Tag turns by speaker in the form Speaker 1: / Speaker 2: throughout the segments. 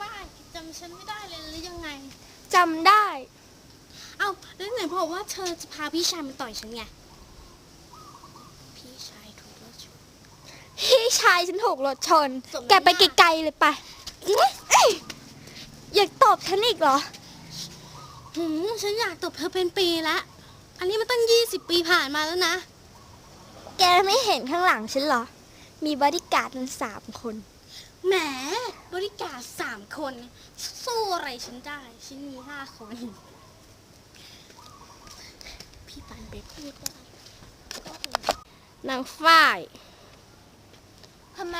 Speaker 1: ฝ้ายจำฉันไม่ได้เลยหรือยังไง
Speaker 2: จำได้
Speaker 1: เอ้าแล้วไหนบอกว่าเธอจะพาพี่ชายมาต่อยฉันไง พี่ชายถูกรถชน
Speaker 2: พี่ชายฉันถูกรถชน สมน้ำหน้า แกไปไกลๆเลยไปเอ้ยอยากตอบฉันอีกเหรอ
Speaker 1: หืมฉันอยากตบเธอเป็นปีละ อันนี้มันตั้งยี่สิบปีผ่านมาแล้วนะ
Speaker 2: แกไม่เห็นข้างหลังฉันเหรอ มีบอดี้การ์ดมันสามคน
Speaker 1: แหมบริการสามคน สู้อะไรฉันได้ ฉันมีห้าคน พี่ปันไปพูดได้นางฝ้าย
Speaker 2: ทำไม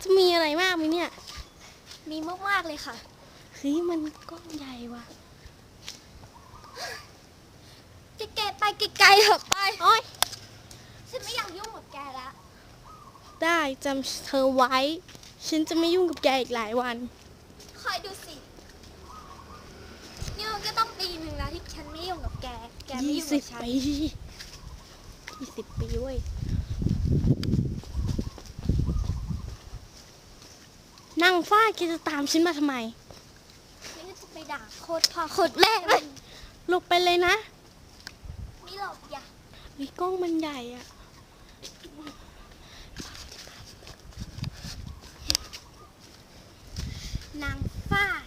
Speaker 1: จะมีอะไรมากไหมเนี่ย
Speaker 2: มีมากๆเลยค่ะ
Speaker 1: เฮ้ยมันกล้องใหญ่ว่ะ
Speaker 2: แกๆไปไกลๆเถอะไป
Speaker 1: โอ๊ย
Speaker 2: ฉันไม่อยากยุ่งกับแกละ
Speaker 1: ได้จำเธอไว้ ฉันจะไม่ยุ่งกับแกอีกหลายวัน
Speaker 2: คอยดูสิ นี่มันก็ต้องปีหนึ่งแล้วที่ฉันไม่ยุ่งกับแก แกไม่ยี่ยุ่งสิกับบฉันปี
Speaker 1: ยี่สิบปีเว้ย นั่งฟ้าแกจะตามฉันมาทำไม
Speaker 2: นี่ก็จะไปด่าโคตรพ่อโคตรแม่เลย
Speaker 1: หลบไปเลยนะ
Speaker 2: ไม่หลบอย่า
Speaker 1: มีกล้องมันใหญ่อะนางฝ้าย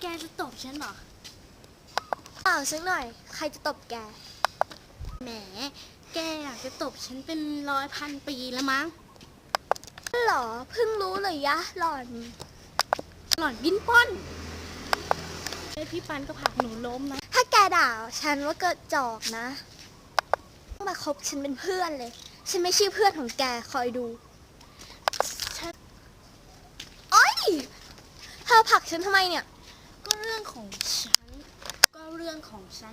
Speaker 1: แกจะ ตบฉันเหรอเ
Speaker 2: ปล่าสักหน่อย ใครจะตบแก
Speaker 1: แหม แกอยากจะตบฉันเป็นร้อยพันปีแล้วมั้ง
Speaker 2: หรอ เพิ่งรู้เลยยะ หล่อน
Speaker 1: หล่อนบินป้อนเฮ้ยพี่ปันก็ผลักหนูล้มนะ
Speaker 2: ถ้าแกด่าฉันว่าเกิดจอกนะต้องมาคบฉันเป็นเพื่อนเลย ฉันไม่ใช่เพื่อนของแกคอยดู
Speaker 1: ฉัน
Speaker 2: โอ๊ยเธอผลักฉันทำไมเนี่ยก็เรื่อง
Speaker 1: ของฉัน ก็เรื่องของฉัน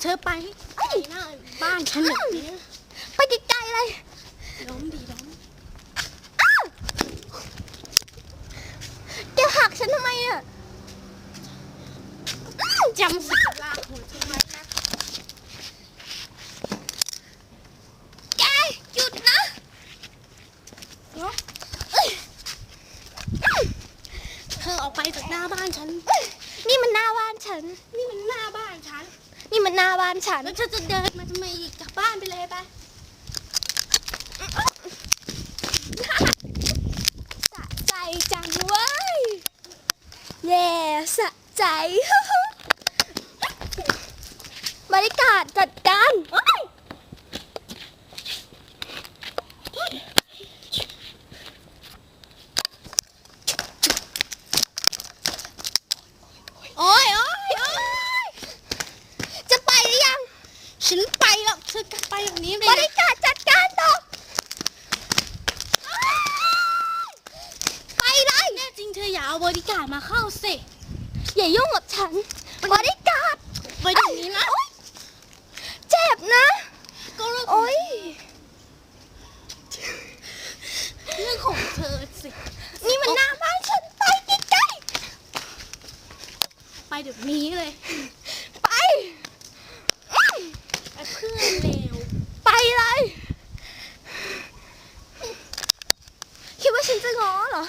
Speaker 1: เธอไปให้ไอ้หน้าบ้านฉันแบบนี้
Speaker 2: ไปไกลๆเลย
Speaker 1: ล้มดีล้ม
Speaker 2: แกผลักฉันทำไมเนี่ย
Speaker 1: จำสักลาหัวเธอไว้นะ
Speaker 2: แกหยุดนะ
Speaker 1: เนาะเธอออกไปจากหน้าบ้านฉัน
Speaker 2: ฉัน
Speaker 1: นี่มันหน้าบ้านฉัน
Speaker 2: นี่มันหน้าบ้านฉัน แล้ว
Speaker 1: เธอจะเดินมาทำไมอีกกลับบ้านไปเลยไป
Speaker 2: สะใจจังเว้ยแย่สะใจ บริการจัดการ
Speaker 1: ฉันไปแล้วฉันไปแบบนี้เลยบริ
Speaker 2: การจัดการต่อไปเลยแน่
Speaker 1: จริงเธออย่าเอาบริการมาเข้าสิ
Speaker 2: อย่ายุ่งกับฉันบริการ
Speaker 1: ไปตรงนี้นะ
Speaker 2: เจ็บนะ
Speaker 1: ก็รื่โอ้ยเรื่องของเธอสิ
Speaker 2: นี่มันหน้าบ้านฉันไปใกล้ๆ
Speaker 1: ไปเดี๋ยวนี้เลย
Speaker 2: 你整我了